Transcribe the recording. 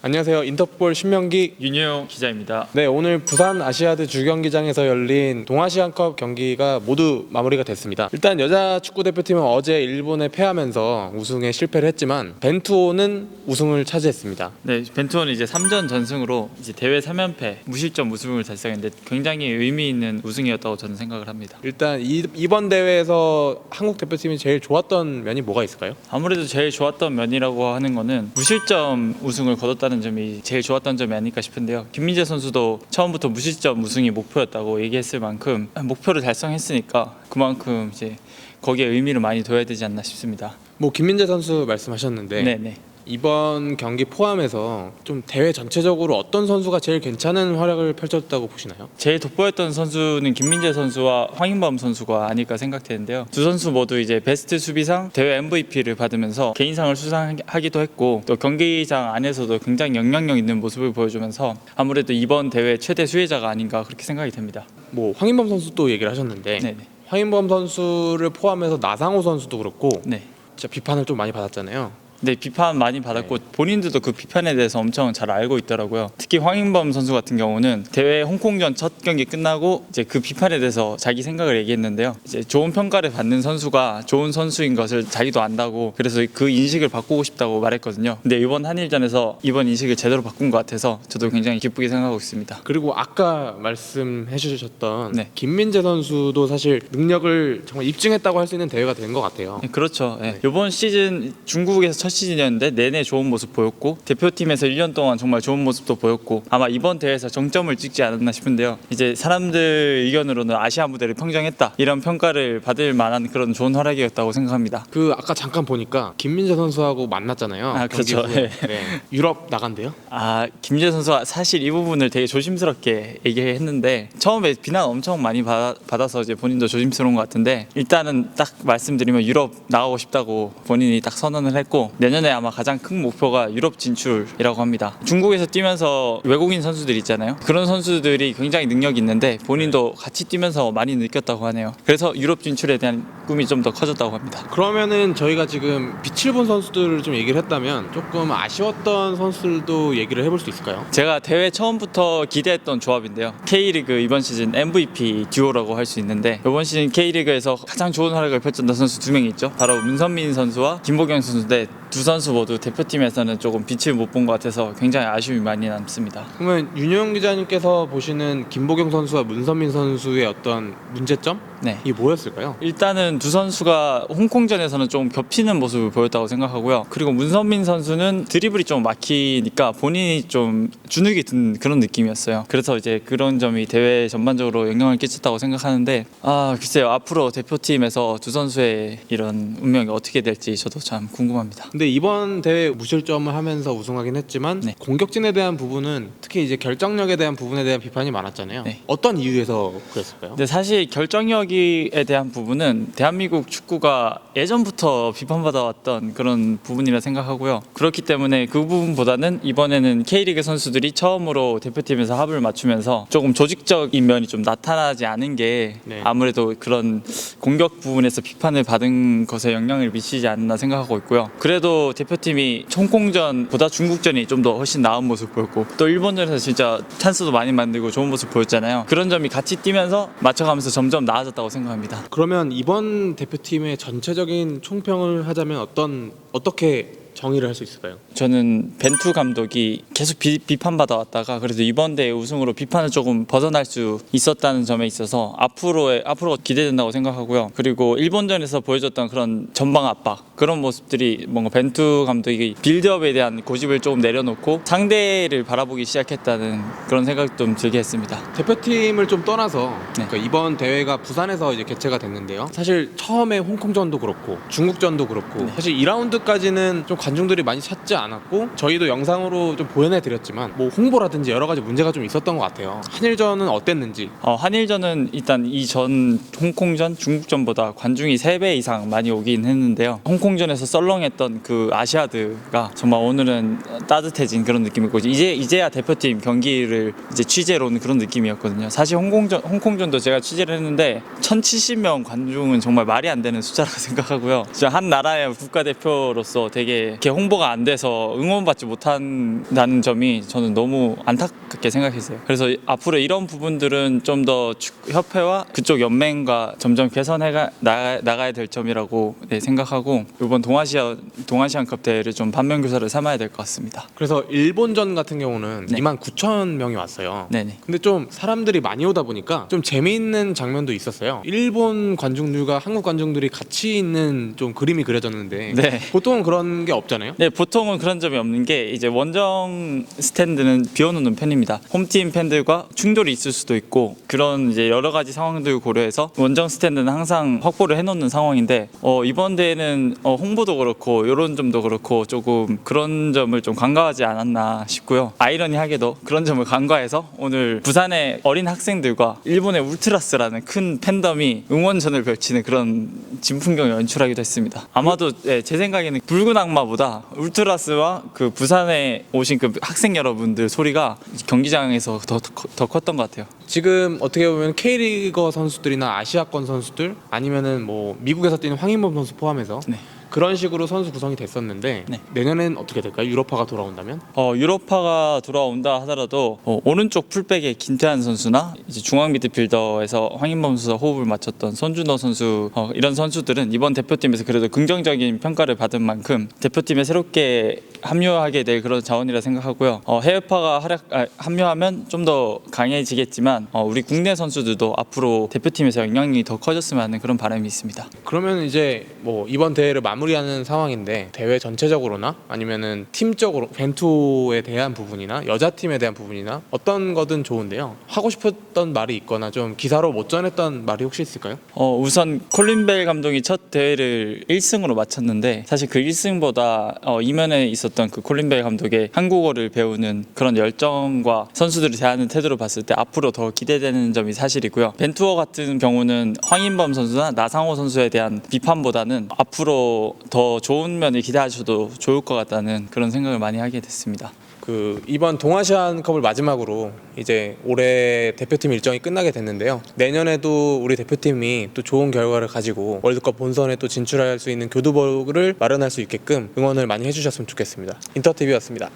안녕하세요. 인터볼 신명기. 윤여영 기자입니다. 네, 오늘 부산 아시아드 주경기장에서 열린 동아시안컵 경기가 모두 마무리가 됐습니다. 일단 여자 축구 대표팀은 어제 일본에 패하면서 우승에 실패를 했지만 벤투호는 우승을 차지했습니다. 네, 벤투호는 이제 3전 전승으로 이제 대회 3연패 무실점 우승을 달성했는데 굉장히 의미 있는 우승이었다고 저는 생각을 합니다. 일단 이, 이번 대회에서 한국 대표팀이 제일 좋았던 면이 뭐가 있을까요? 아무래도 제일 좋았던 면이라고 하는 거는 무실점 우승을 거뒀다 는 점이 제일 좋았던 점이 아닐까 싶은데요. 김민재 선수도 처음부터 무실점 우승이 목표였다고 얘기했을 만큼 목표를 달성했으니까 그만큼 이제 거기에 의미를 많이 둬야 되지 않나 싶습니다. 뭐 김민재 선수 말씀하셨는데 네, 네. 이번 경기 포함해서 좀 대회 전체적으로 어떤 선수가 제일 괜찮은 활약을 펼쳤다고 보시나요? 제일 돋보였던 선수는 김민재 선수와 황인범 선수가 아닐까 생각되는데요. 두 선수 모두 이제 베스트 수비상 대회 MVP를 받으면서 개인상을 수상하기도 했고 또 경기장 안에서도 굉장히 영향력 있는 모습을 보여주면서 아무래도 이번 대회 최대 수혜자가 아닌가 그렇게 생각이 됩니다. 뭐 황인범 선수도 얘기를 하셨는데 네네. 황인범 선수를 포함해서 나상호 선수도 그렇고 네. 진짜 비판을 좀 많이 받았잖아요. 네 비판 많이 받았고 본인들도 그 비판에 대해서 엄청 잘 알고 있더라고요. 특히 황인범 선수 같은 경우는 대회 홍콩전 첫 경기 끝나고 이제 그 비판에 대해서 자기 생각을 얘기했는데요. 이제 좋은 평가를 받는 선수가 좋은 선수인 것을 자기도 안다고 그래서 그 인식을 바꾸고 싶다고 말했거든요. 근데 이번 한일전에서 이번 인식을 제대로 바꾼 것 같아서 저도 굉장히 기쁘게 생각하고 있습니다. 그리고 아까 말씀해 주셨던 네. 김민재 선수도 사실 능력을 정말 입증했다고 할 수 있는 대회가 된 것 같아요. 네, 그렇죠. 예. 이번 시즌 중국에서 첫 시즌이었는데 내내 좋은 모습 보였고 대표팀에서 1년 동안 정말 좋은 모습도 보였고 아마 이번 대회에서 정점을 찍지 않았나 싶은데요. 이제 사람들 의견으로는 아시아 무대를 평정했다 이런 평가를 받을 만한 그런 좋은 활약이었다고 생각합니다. 그 아까 잠깐 보니까 김민재 선수하고 만났잖아요. 아, 경기 그렇죠. 후에. 네. 유럽 나간대요. 아 김재 선수가 사실 이 부분을 되게 조심스럽게 얘기했는데 처음에 비난 엄청 많이 받아, 받아서 이제 본인도 조심스러운 것 같은데 일단은 딱 말씀드리면 유럽 나가고 싶다고 본인이 딱 선언을 했고 내년에 아마 가장 큰 목표가 유럽 진출이라고 합니다. 중국에서 뛰면서 외국인 선수들 있잖아요. 그런 선수들이 굉장히 능력이 있는데 본인도 같이 뛰면서 많이 느꼈다고 하네요. 그래서 유럽 진출에 대한 꿈이 좀 더 커졌다고 합니다. 그러면은 저희가 지금 빛을 본 선수들을 좀 얘기를 했다면 조금 아쉬웠던 선수들도 얘기를 해볼 수 있을까요? 제가 대회 처음부터 기대했던 조합인데요. K리그 이번 시즌 MVP 듀오라고 할 수 있는데 이번 시즌 K리그에서 가장 좋은 활약을 펼쳤던 선수 두 명이 있죠. 바로 문선민 선수와 김보경 선수인데 두 선수 모두 대표팀에서는 조금 빛을 못 본 것 같아서 굉장히 아쉬움이 많이 남습니다. 그러면 윤영 기자님께서 보시는 김보경 선수와 문선민 선수의 어떤 문제점? 네. 이 뭐였을까요? 일단은 두 선수가 홍콩전에서는 좀 겹치는 모습을 보였다고 생각하고요. 그리고 문선민 선수는 드리블이 좀 막히니까 본인이 좀 주눅이 든 그런 느낌이었어요. 그래서 이제 그런 점이 대회 전반적으로 영향을 끼쳤다고 생각하는데 아 글쎄요 앞으로 대표팀에서 두 선수의 이런 운명이 어떻게 될지 저도 참 궁금합니다. 근데 이번 대회 무실점을 하면서 우승하긴 했지만 네. 공격진에 대한 부분은 특히 이제 결정력에 대한 부분에 대한 비판이 많았잖아요. 네. 어떤 이유에서 그랬을까요? 근데 사실 결정력 에 대한 부분은 대한민국 축구가 예전부터 비판받아왔던 그런 부분이라 생각하고요. 그렇기 때문에 그 부분보다는 이번에는 K리그 선수들이 처음으로 대표팀에서 합을 맞추면서 조금 조직적인 면이 좀 나타나지 않은 게 네. 아무래도 그런 공격 부분에서 비판을 받은 것에 영향을 미치지 않나 생각하고 있고요. 그래도 대표팀이 홍콩전보다 중국전이 좀 더 훨씬 나은 모습 보였고 또 일본전에서 진짜 찬스도 많이 만들고 좋은 모습 보였잖아요. 그런 점이 같이 뛰면서 맞춰가면서 점점 나아졌다 고 생각합니다. 그러면 이번 대표팀의 전체적인 총평을 하자면 어떤 어떻게 정의를 할 수 있을까요? 저는 벤투 감독이 계속 비, 비판받아 왔다가 그래도 이번 대회 우승으로 비판을 조금 벗어날 수 있었다는 점에 있어서 앞으로의 앞으로가 기대된다고 생각하고요. 그리고 일본전에서 보여줬던 그런 전방 압박 그런 모습들이 뭔가 벤투 감독이 빌드업에 대한 고집을 조금 내려놓고 상대를 바라보기 시작했다는 그런 생각 좀 들게 했습니다. 대표팀을 좀 떠나서 네. 그러니까 이번 대회가 부산에서 이제 개최가 됐는데요. 사실 처음에 홍콩전도 그렇고 중국전도 그렇고 네. 사실 2라운드 까지는 좀 관중들이 많이 찾지 않았고 저희도 영상으로 좀 보여내 드렸지만 뭐 홍보라든지 여러 가지 문제가 좀 있었던 것 같아요. 한일전은 어땠는지 어, 한일전은 일단 이전 홍콩전, 중국전보다 관중이 3배 이상 많이 오긴 했는데요. 홍콩전에서 썰렁했던 그 아시아드가 정말 오늘은 따뜻해진 그런 느낌이고 이제 이제야 대표팀 경기를 이제 취재로 온 그런 느낌이었거든요. 사실 홍콩전 홍콩전도 제가 취재를 했는데 1,070명 관중은 정말 말이 안 되는 숫자라고 생각하고요. 진짜 한 나라의 국가대표 동아시아로서 되게 이렇게 홍보가 안 돼서 응원받지 못한다는 점이 저는 너무 안타깝게 생각했어요. 그래서 앞으로 이런 부분들은 좀 더 협회와 그쪽 연맹과 점점 개선해 가 나가, 나가야 될 점이라고 네, 생각하고 이번 동아시아 동아시안컵 대회를 좀 반면 교사를 삼아야 될 것 같습니다. 그래서 일본전 같은 경우는 네. 2만 9천 명이 왔어요. 네네. 근데 좀 사람들이 많이 오다 보니까 좀 재미있는 장면도 있었어요. 일본 관중들과 한국 관중들이 같이 있는 좀 그림이 그려졌는데 네. 보통은 그런 게 없잖아요. 네, 보통은 그런 점이 없는 게 이제 원정 스탠드는 비워놓는 편입니다. 홈팀 팬들과 충돌이 있을 수도 있고 그런 이제 여러 가지 상황들 고려해서 원정 스탠드는 항상 확보를 해놓는 상황인데 어, 이번 대회는 어, 홍보도 그렇고 이런 점도 그렇고 조금 그런 점을 좀 간과하지 않았나 싶고요. 아이러니하게도 그런 점을 간과해서 오늘 부산의 어린 학생들과 일본의 울트라스라는 큰 팬덤이 응원전을 펼치는 그런 진풍경을 연출하기도 했습니다. 아마도 예, 제 생각에 는 붉은 악마보다 울트라스와 그 부산에 오신 그 학생 여러분들 소리가 경기장에서 더, 더 컸던 것 같아요. 지금 어떻게 보면 K리거 선수들이나 아시아권 선수들 아니면은 뭐 미국에서 뛰는 황인범 선수 포함해서 네. 그런 식으로 선수 구성이 됐었는데 네. 내년엔 어떻게 될까요? 유럽파가 돌아온다면? 어, 유로파가 돌아온다 하더라도 어, 오른쪽 풀백의 김태환 선수나 이제 중앙 미드필더에서 황인범 선수와 호흡을 맞췄던 손준호 선수 어, 이런 선수들은 이번 대표팀에서 그래도 긍정적인 평가를 받은 만큼 대표팀에 새롭게 합류하게 될 그런 자원이라 생각하고요. 어, 해외파가 활약, 아, 합류하면 좀 더 강해지겠지만 어, 우리 국내 선수들도 앞으로 대표팀에서 영향이 더 커졌으면 하는 그런 바람이 있습니다. 그러면 이제 뭐 이번 대회를 마무리하는 상황인데 대회 전체적으로나 아니면은 팀적으로 벤투에 대한 부분이나 여자 팀에 대한 부분이나 어떤 거든 좋은데요. 하고 싶었던 말이 있거나 좀 기사로 못 전했던 말이 혹시 있을까요? 어, 우선 콜린 벨 감독이 첫 대회를 1승으로 마쳤는데 사실 그 1승보다 어, 이면에 있 었던 그 콜린 벨 감독의 한국어를 배우는 그런 열정과 선수들이 대하는 태도를 봤을 때 앞으로 더 기대되는 점이 사실이고요. 벤투어 같은 경우는 황인범 선수나 나상호 선수에 대한 비판보다는 앞으로 더 좋은 면을 기대하셔도 좋을 것 같다는 그런 생각을 많이 하게 됐습니다. 그 이번 동아시안컵을 마지막으로 이제 올해 대표팀 일정이 끝나게 됐는데요. 내년에도 우리 대표팀이 또 좋은 결과를 가지고 월드컵 본선에 또 진출할 수 있는 교두보를 마련할 수 있게끔 응원을 많이 해주셨으면 좋겠습니다. 인터TV였습니다.